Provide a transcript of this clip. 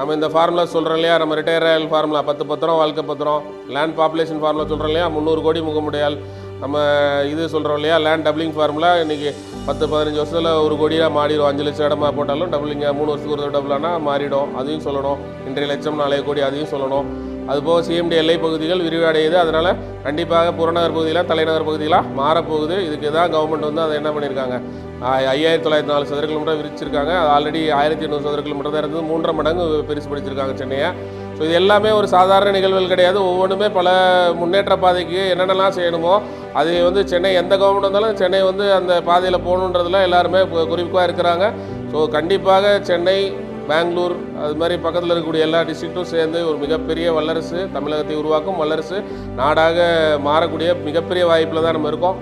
நம்ம இந்த ஃபார்முலா சொல்கிறோம் இல்லையா? நம்ம ரிட்டையர் ஆயல் ஃபார்முலா பத்து பத்திரம் வாழ்க்கை பத்திரம். லேண்ட் பாப்புலேஷன் ஃபார்முலா சொல்கிறோம் இல்லையா? முந்நூறு கோடி முகமுடையால் நம்ம இது சொல்கிறோம் இல்லையா? லேண்ட் டபுளிங் ஃபார்முலா இன்றைக்கி பத்து பதினஞ்சு வருஷத்தில் ஒரு கோடியாக மாறிடும். அஞ்சு லட்சம் இடமா போட்டாலும் டபுளிங்க மூணு வருஷத்துக்கு ஒரு டபுளானா மாறிடும். அதையும் சொல்லணும். இன்றைய லட்சம் நாளைய கோடி அதையும் சொல்லணும். அதுபோக சிஎம்டி எல்லை பகுதிகள் விரிவடையுது. அதனால் கண்டிப்பாக புறநகர் பகுதியில் தலைநகர் பகுதிகளாக மாறப்போகுது. இதுக்கு தான் கவர்மெண்ட் வந்து அதை என்ன பண்ணியிருக்காங்க ஐயாயிரத்தி தொள்ளாயிரத்தி நாலு சதுர கிலோமீட்டர் விரிச்சிருக்காங்க. அது ஆல்ரெடி ஆயிரத்தி எண்ணூறு சதுர கிலோமீட்டர் தான் இருந்தது மூன்றரை மடங்கு பெருசு படிச்சிருக்காங்க சென்னையை. ஸோ இது எல்லாமே ஒரு சாதாரண நிகழ்வுகள் கிடையாது. ஒவ்வொன்றுமே பல முன்னேற்ற பாதைக்கு என்னென்னலாம் செய்யணுமோ அது வந்து சென்னை எந்த கவர்மெண்ட் வந்தாலும் சென்னை வந்து அந்த பாதையில் போகணுன்றதுல எல்லாருமே குறிப்பாக இருக்கிறாங்க. ஸோ கண்டிப்பாக சென்னை பெங்களூர் அது மாதிரி பக்கத்தில் இருக்கக்கூடிய எல்லா டிஸ்ட்ரிக்ட்டும் சேர்ந்து ஒரு மிகப்பெரிய வல்லரசு தமிழகத்தை உருவாக்கும் வல்லரசு நாடாக மாறக்கூடிய மிகப்பெரிய வாய்ப்பில் தான் நம்ம இருக்கோம்.